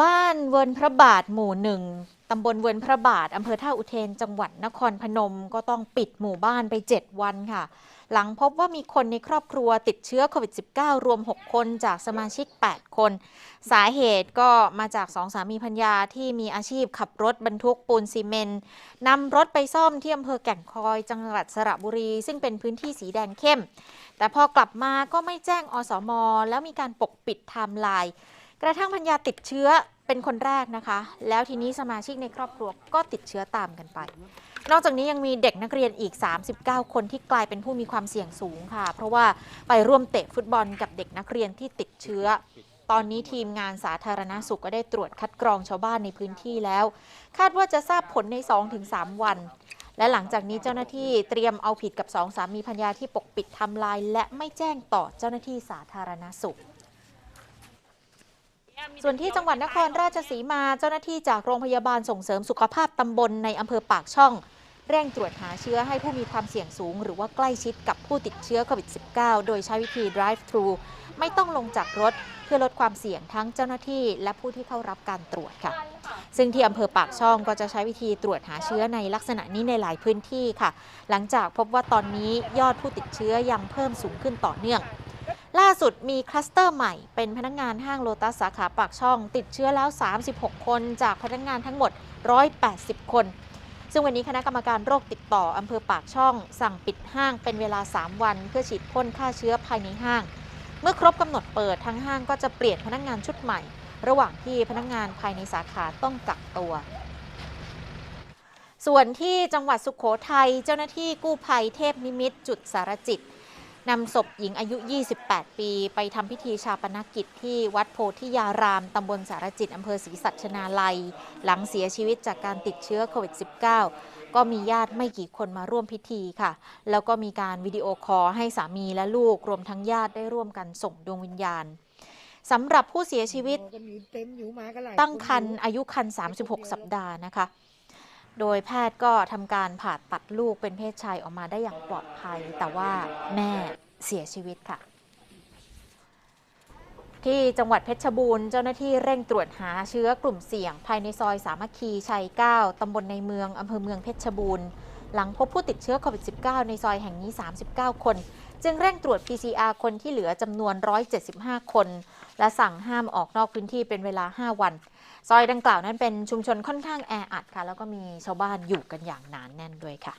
บ้านเวินพระบาทหมู่หนึ่งตำบลเวินพระบาทอำเภอท่าอุเทนจังหวัดนครพนมก็ต้องปิดหมู่บ้านไป 7 วันค่ะ หลังพบว่ามีคนในครอบครัวติดเชื้อโควิด -19 รวม 6 คนจากสมาชิก 8 คน สาเหตุก็มาจากสองสามีพัญญาที่มีอาชีพขับรถบรรทุกปูนซีเมนต์นำรถไปซ่อมที่อำเภอแก่งคอยจังหวัดสระบุรี ซึ่งเป็นพื้นที่สีแดงเข้ม แต่พอกลับมาก็ไม่แจ้งอสม แล้วมีการปกปิดไทม์ไลน์ กระทั่งพัญญาติดเชื้อเป็นคนแรกนะคะ แล้วทีนี้สมาชิกในครอบครัวก็ติดเชื้อตามกันไป นอกจากนี้ยังมีเด็กนักเรียนอีก 39 คนที่กลายเป็นผู้มีความเสี่ยงสูงค่ะ เพราะว่าไปร่วมเตะฟุตบอลกับเด็กนักเรียนที่ติดเชื้อ ตอนนี้ทีมงานสาธารณาสุขก็ได้ตรวจคัดกรองชาวบ้านในพื้นที่แล้ว คาดว่าจะทราบผลใน 2-3 วัน และหลังจากนี้เจ้าหน้าที่เตรียมเอาผิดกับสองสามีพัญญาที่ปกปิดทำลาย และไม่แจ้งต่อเจ้าหน้าที่สาธารณสุข ส่วนที่จังหวัดนครราชสีมาเจ้าหน้าที่จากโรงพยาบาลส่งเสริมสุขภาพตำบลในอำเภอปากช่อง เร่งตรวจหาเชื้อให้ผู้มีความเสี่ยงสูง หรือว่าใกล้ชิดกับผู้ติดเชื้อโควิด -19 โดยใช้วิธี drive thru ไม่ต้องลงจากรถเพื่อลดความเสี่ยงทั้งเจ้าหน้าที่ และผู้ที่เข้ารับการตรวจค่ะ ซึ่งที่อำเภอปากช่องก็จะใช้วิธีตรวจหาเชื้อในลักษณะนี้ในหลายพื้นที่ค่ะ หลังจากพบว่าตอนนี้ยอดผู้ติดเชื้อยังเพิ่มสูงขึ้นต่อเนื่อง ล่าสุดมีคลัสเตอร์ใหม่เป็นพนักงานห้างโลตัสสาขาปากช่อง ติดเชื้อแล้ว 36 คนจากพนักงานทั้งหมด 180 คน ซึ่งวันนี้คณะกรรมการโรคติดต่ออำเภอปากช่อง สั่งปิดห้างเป็นเวลา 3 วัน เพื่อฉีดพ่นฆ่าเชื้อภายในห้าง เมื่อครบกำหนดเปิดทั้งห้างก็จะเปลี่ยนพนักงานชุดใหม่ ระหว่างที่พนักงานภายในสาขาต้องกักตัวส่วนที่จังหวัดสุขโขทัยเจ้าหน้าที่กู้ภัยเทพนิมิตรจุดสารจิต นำศพหญิงอายุ 28 ปี ไปทำพิธีชาปนกิจที่วัดโพธิยาราม ตำบลสารจิตอำเภอศรีสัชนาลัย หลังเสียชีวิตจากการติดเชื้อโควิด -19 ก็มีญาติไม่กี่คนมาร่วมพิธีค่ะ แล้วก็มีการวิดีโอคอลให้สามีและลูก รวมทั้งญาติได้ร่วมกันส่งดวงวิญญาณสำหรับผู้เสียชีวิตตั้งครรภ์อายุครรภ์36 สัปดาห์นะคะ โดยแพทย์ก็ทำการผ่าตัดลูกเป็นเพศชายออกมาได้อย่างปลอดภัย แต่ว่าแม่เสียชีวิตค่ะ ที่จังหวัดเพชรบูรณ์เจ้าหน้าที่เร่งตรวจหาเชื้อกลุ่มเสี่ยง ภายในซอยสามัคคีชัย 9 ตำบลในเมืองอำเภอเมืองเพชรบูรณ์ หลังพบผู้ติดเชื้อโควิด -19 ในซอยแห่งนี้ 39 คน จึงเร่งตรวจ PCR คนที่เหลือจำนวน 175 คน และสั่งห้ามออกนอกพื้นที่เป็นเวลา 5 วัน ซอยดังกล่าวนั้นเป็นชุมชนค่อนข้างแออัดค่ะ แล้วก็มีชาวบ้านอยู่กันอย่างหนานแน่นด้วยค่ะ